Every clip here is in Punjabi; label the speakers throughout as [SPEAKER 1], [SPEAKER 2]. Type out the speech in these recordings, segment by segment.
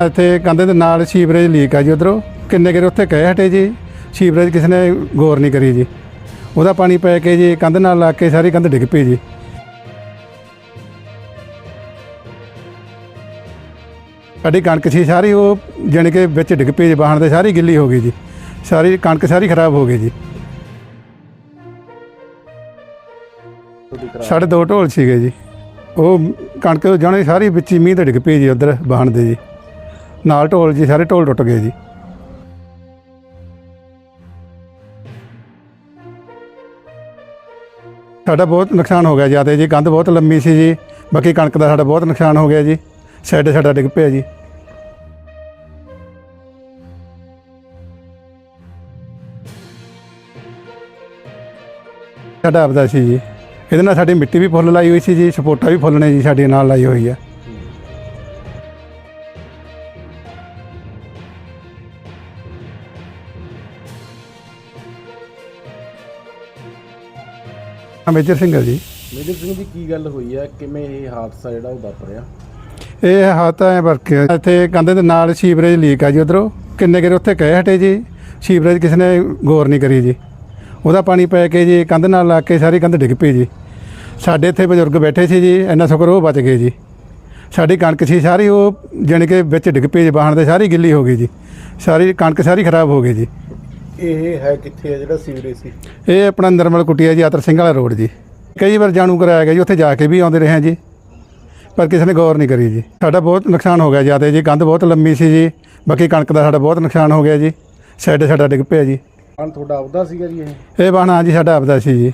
[SPEAKER 1] ਇੱਥੇ ਕੰਧ ਦੇ ਨਾਲ ਸੀਵਰੇਜ ਲੀਕ ਆ ਜੀ ਉਧਰੋਂ। ਕਿੰਨੇ ਕਿਰੇ ਉੱਥੇ ਕਹਿ ਹਟੇ ਜੀ? ਸੀਵਰੇਜ ਕਿਸੇ ਨੇ ਗੌਰ ਨਹੀਂ ਕਰੀ ਜੀ। ਉਹਦਾ ਪਾਣੀ ਪੈ ਕੇ ਜੀ, ਕੰਧ ਨਾਲ ਲਾ ਕੇ ਸਾਰੀ ਕੰਧ ਡਿੱਗ ਪਈ ਜੀ। ਸਾਡੀ ਕਣਕ ਸੀ, ਸਾਰੀ ਉਹ ਜਾਣੀ ਕਿ ਵਿੱਚ ਡਿੱਗ ਪਈ ਜੀ ਬਾਹਣ ਦੇ ਸਾਰੀ ਗਿੱਲੀ ਹੋ ਗਈ ਜੀ। ਸਾਰੀ ਕਣਕ ਸਾਰੀ ਖਰਾਬ ਹੋ ਗਈ ਜੀ। ਸਾਡੇ ਦੋ ਢੋਲ ਸੀਗੇ ਜੀ। ਉਹ ਕਣਕ ਜਾਣੇ ਸਾਰੀ ਵਿੱਚ ਮੀਂਹ ਤੇ ਡਿੱਗ ਪਈ ਜੀ ਉਧਰ ਬਾਹਣ ਦੇ ਜੀ। ਨਾਲ ਢੋਲ ਜੀ, ਸਾਰੇ ਢੋਲ ਟੁੱਟ ਗਏ ਜੀ। ਸਾਡਾ ਬਹੁਤ ਨੁਕਸਾਨ ਹੋ ਗਿਆ ਜ਼ਿਆਦਾ ਜੀ, ਕੰਧ ਬਹੁਤ ਲੰਮੀ ਸੀ ਜੀ, ਬਾਕੀ ਕਣਕ ਦਾ ਸਾਡਾ ਬਹੁਤ ਨੁਕਸਾਨ ਹੋ ਗਿਆ ਜੀ, ਸਾਈਡ ਸਾਡਾ ਡਿੱਗ ਪਿਆ ਜੀ। ਸਾਡਾ ਆਪਦਾ ਸੀ ਜੀ, ਇਹਦੇ ਨਾਲ ਸਾਡੀ ਮਿੱਟੀ ਵੀ ਫੁੱਲ ਲਾਈ ਹੋਈ ਸੀ ਜੀ ਸਪੋਟਾ ਵੀ ਫੁੱਲ ਨੇ ਜੀ ਸਾਡੇ ਨਾਲ ਲਾਈ ਹੋਈ ਆ। ਮੇਜਰ ਸਿੰਘ ਹੈ ਜੀ।
[SPEAKER 2] ਮੇਜਰ ਸਿੰਘ ਜੀ ਕੀ ਗੱਲ ਹੋਈ ਹੈ ਕਿਵੇਂ ਇਹ ਹਾਦਸਾ ਜਿਹੜਾ ਉਹ ਵਾਪਰਿਆ?
[SPEAKER 1] ਇਹ ਹਾਤਾ ਹੈ ਵਰਕੇ ਇੱਥੇ ਕੰਧ ਦੇ ਨਾਲ ਸੀਵਰੇਜ ਲੀਕ ਆ ਜੀ ਉਧਰੋਂ। ਕਿੰਨੇ ਕਿਰੇ ਉੱਥੇ ਕਹਿ ਹਟੇ ਜੀ? ਸੀਵਰੇਜ ਕਿਸੇ ਨੇ ਗੌਰ ਨਹੀਂ ਕਰੀ ਜੀ। ਉਹਦਾ ਪਾਣੀ ਪੈ ਕੇ ਜੀ ਕੰਧ ਨਾਲ ਲੱਗ ਕੇ ਸਾਰੀ ਕੰਧ ਡਿੱਗ ਪਈ ਜੀ। ਸਾਡੇ ਇੱਥੇ ਬਜ਼ੁਰਗ ਬੈਠੇ ਸੀ ਜੀ ਇੰਨਾ ਸ਼ੁਕਰ ਉਹ ਬਚ ਗਏ ਜੀ। ਸਾਡੀ ਕਣਕ ਸੀ ਸਾਰੀ ਉਹ ਜਾਣੀ ਕਿ ਵਿੱਚ ਡਿੱਗ ਪਈ ਜੀ ਬਾਹਣ ਦੇ ਸਾਰੀ ਗਿੱਲੀ ਹੋ ਗਈ ਜੀ। ਸਾਰੀ ਕਣਕ ਸਾਰੀ ਖਰਾਬ ਹੋ ਗਈ ਜੀ।
[SPEAKER 2] ਇਹ ਹੈ ਕਿੱਥੇ ਹੈ ਜਿਹੜਾ ਸੀਵਰੇਜ ਸੀ
[SPEAKER 1] ਇਹ ਆਪਣਾ ਨਰਮਲ ਕੁਟੀਆ ਜੀ ਆਤਰ ਸਿੰਘ ਵਾਲਾ ਰੋਡ ਜੀ। ਕਈ ਵਾਰ ਜਾਣੂ ਕਰਾਇਆ ਗਿਆ ਜੀ ਉੱਥੇ ਜਾ ਕੇ ਵੀ ਆਉਂਦੇ ਰਹੇ ਹਾਂ ਜੀ। ਪਰ ਕਿਸੇ ਨੇ ਗੌਰ ਨਹੀਂ ਕਰੀ ਜੀ। ਸਾਡਾ ਬਹੁਤ ਨੁਕਸਾਨ ਹੋ ਗਿਆ ਜ਼ਿਆਦਾ ਜੀ ਕੰਧ ਬਹੁਤ ਲੰਮੀ ਸੀ ਜੀ। ਬਾਕੀ ਕਣਕ ਦਾ ਸਾਡਾ ਬਹੁਤ ਨੁਕਸਾਨ ਹੋ ਗਿਆ ਜੀ। ਸਾਈਡ ਸਾਡਾ ਡਿੱਗ ਪਿਆ ਜੀ।
[SPEAKER 2] ਹਾਂ ਤੁਹਾਡਾ ਆਪਦਾ ਸੀਗਾ ਜੀ ਇਹ?
[SPEAKER 1] ਇਹ ਬਾਣਾ ਜੀ ਸਾਡਾ ਆਪਦਾ ਸੀ ਜੀ।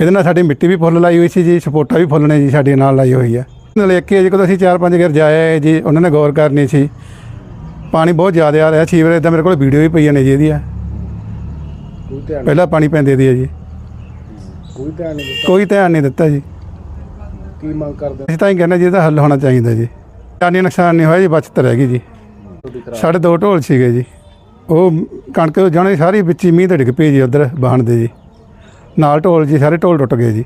[SPEAKER 1] ਇਹਦੇ ਨਾਲ ਸਾਡੀ ਮਿੱਟੀ ਵੀ ਫੁੱਲ ਲਾਈ ਹੋਈ ਸੀ ਜੀ ਸਪੋਟਾ ਵੀ ਫੁੱਲ ਨੇ ਜੀ ਸਾਡੀ ਨਾਲ ਲਾਈ ਹੋਈ ਆ। ਨਾਲੇ ਇੱਕ ਜੀ ਕਦੋਂ ਅਸੀਂ ਚਾਰ ਪੰਜ ਘਰ ਜਾਏ ਜੀ ਉਹਨਾਂ ਨੇ ਗੌਰ ਕਰਨੀ ਸੀ। ਪਾਣੀ ਬਹੁਤ ਜ਼ਿਆਦਾ ਆ ਰਿਹਾ ਸੀਵਰੇਜ ਦਾ ਮੇਰੇ ਕੋਲ ਵੀਡੀਓ ਵੀ ਪਈਆਂ ਨੇ ਜੀ ਇਹਦੀਆਂ।
[SPEAKER 2] ਕੋਈ ਧਿਆਨ
[SPEAKER 1] ਪਹਿਲਾਂ ਪਾਣੀ ਪੈਂਦੇ ਦੀ ਹੈ ਜੀ।
[SPEAKER 2] ਕੋਈ ਧਿਆਨ ਨਹੀਂ ਦਿੱਤਾ।
[SPEAKER 1] ਕੋਈ ਧਿਆਨ ਨਹੀਂ ਦਿੱਤਾ ਜੀ।
[SPEAKER 2] ਕੀ ਮੰਗ ਕਰਦੇ?
[SPEAKER 1] ਅਸੀਂ ਤਾਂ ਹੀ ਕਹਿੰਦੇ ਜੀ ਇਹਦਾ ਹੱਲ ਹੋਣਾ ਚਾਹੀਦਾ ਜੀ। ਜਾਨੀ ਨੁਕਸਾਨ ਨਹੀਂ ਹੋਇਆ ਜੀ ਬਚਤ ਰਹਿ ਗਈ ਜੀ।
[SPEAKER 2] ਤੁਹਾਡੀ ਖਰਾਬ।
[SPEAKER 1] ਸਾਡੇ ਦੋ ਢੋਲ ਸੀਗੇ ਜੀ। ਉਹ ਕਣਕ ਜਾਣੇ ਸਾਰੀ ਵਿੱਚ ਹੀ ਮੀਂਹ ਡਿੱਗ ਪਈ ਜੀ ਉਧਰ ਬਾਹਣ ਦੇ ਜੀ। ਨਾਲ ਢੋਲ ਜੀ ਸਾਰੇ ਢੋਲ ਟੁੱਟ ਗਏ ਜੀ।